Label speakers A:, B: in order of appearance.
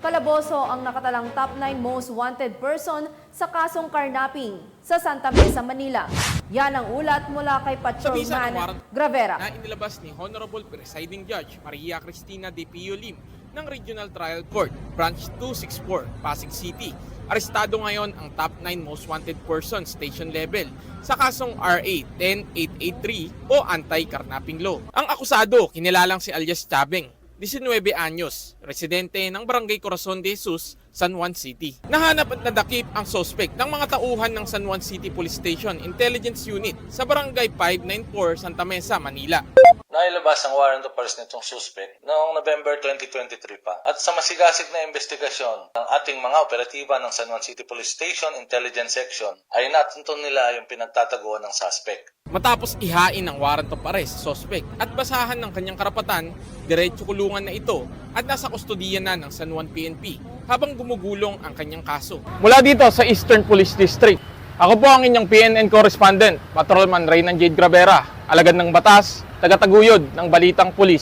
A: Calaboso ang nakatalang top 9 most wanted person sa kasong carnapping sa Santa Mesa, Manila. Yan ang ulat mula kay Patrolman Gravera.
B: na inilabas ni Honorable Presiding Judge Maria Cristina De Pio Lim ng Regional Trial Court, Branch 264, Pasig City. Arestado ngayon ang top 9 most wanted persons station level sa kasong RA 10883 o Anti-Carnapping Law. Ang akusado, kinilalang si alias Chabeng, 19 anyos, residente ng Barangay Corazon de Jesus, San Juan City. Nahanap at nadakip ang suspect ng mga tauhan ng San Juan City Police Station Intelligence Unit sa Barangay 594, Santa Mesa, Manila.
C: Nailabas ang warrant of arrest nitong suspect noong November 2023 pa. At sa masigasig na investigasyon ng ating mga operatiba ng San Juan City Police Station Intelligence Section ay natunto nila yung pinagtataguan ng suspect.
B: Matapos ihain ang warrant of arrest sa suspect at basahan ng kanyang karapatan, diretso kulungan na ito at nasa kustodiya na ng San Juan PNP habang gumugulong ang kanyang kaso. Mula dito sa Eastern Police District, ako po ang inyong PNN correspondent, Patrolman Reynan Jade Gravera, alagad ng batas, tagataguyod ng Balitang Pulis.